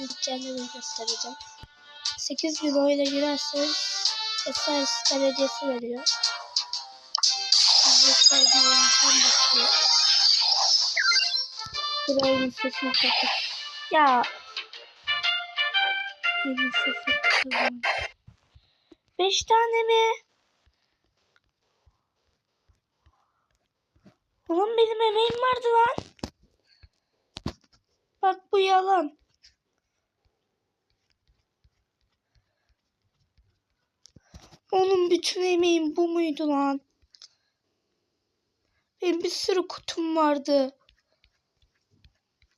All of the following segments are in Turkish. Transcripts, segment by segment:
gideceğini göstereceğim. 8 bin oyla girerseniz Esas Belediyesi veriyor. Burayı sesini kapat. Ya. Benim sesini kapatalım. Beş tane mi? Oğlum benim emeğim vardı lan. Bak bu yalan. Onun bütün emeğim bu muydu lan? Benim bir sürü kutum vardı.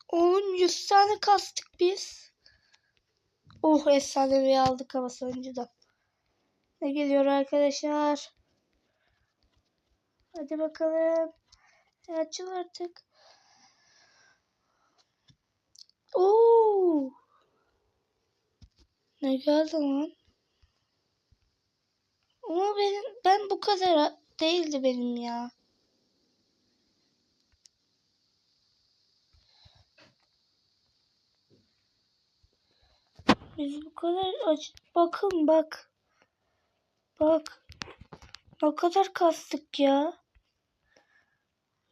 Oğlum 100 tane kastık biz. Oh efsanevi aldık ama sonuncudan. Ne geliyor arkadaşlar? Hadi bakalım. E, Açıl artık. Oo. Ne geldi lan? Ama benim ben bu kadar değildi benim ya. Biz bu kadar aç bakın bak. Bak. Ne kadar kastık ya.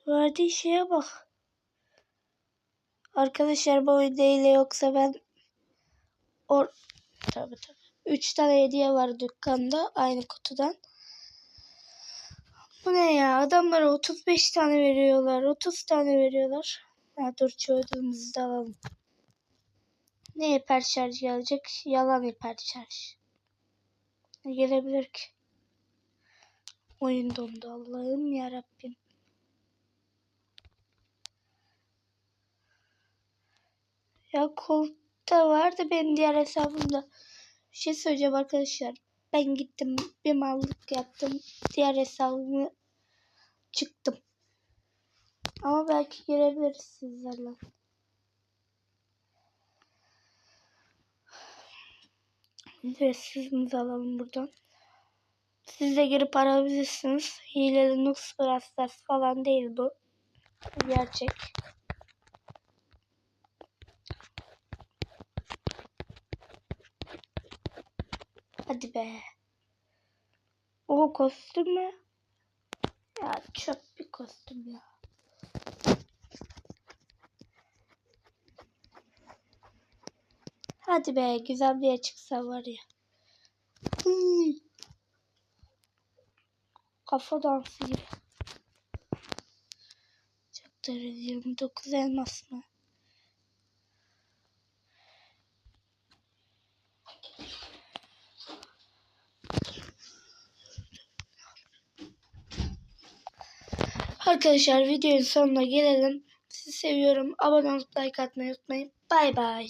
Verdiği şeye bak. Arkadaşlar bu oyunda ile yoksa ben or tabii tabii. 3 tane hediye var dükkanda aynı kutudan. Bu ne ya? Adamlara 35 tane veriyorlar. 30 tane veriyorlar. Ha, dur çoğudumuzu da alalım. Ne hiper şarj gelecek? Yalan hiper şarj. Ne gelebilir ki? Oyun dondu Allah'ım ya Rabbim. Ya koltukta vardı benim diğer hesabımda. Bir şey söyleyeceğim arkadaşlar. Ben gittim bir mallık yaptım. Diğer hesabımı çıktım. Ama belki girebiliriz sizlerle. Ücretsizimizi alalım buradan. Siz de girip arayabilirsiniz. Hileli Nux falan değil bu. Gerçek. Hadi be. O kostüm mü? Ya çöp bir kostüm ya. Hadi be güzel bir çıksa var ya. Kafa dansı gibi. Çaktırı 29 elmas mı? Arkadaşlar videonun sonuna gelelim. Sizi seviyorum. Abone olup like atmayı unutmayın. Bay bay.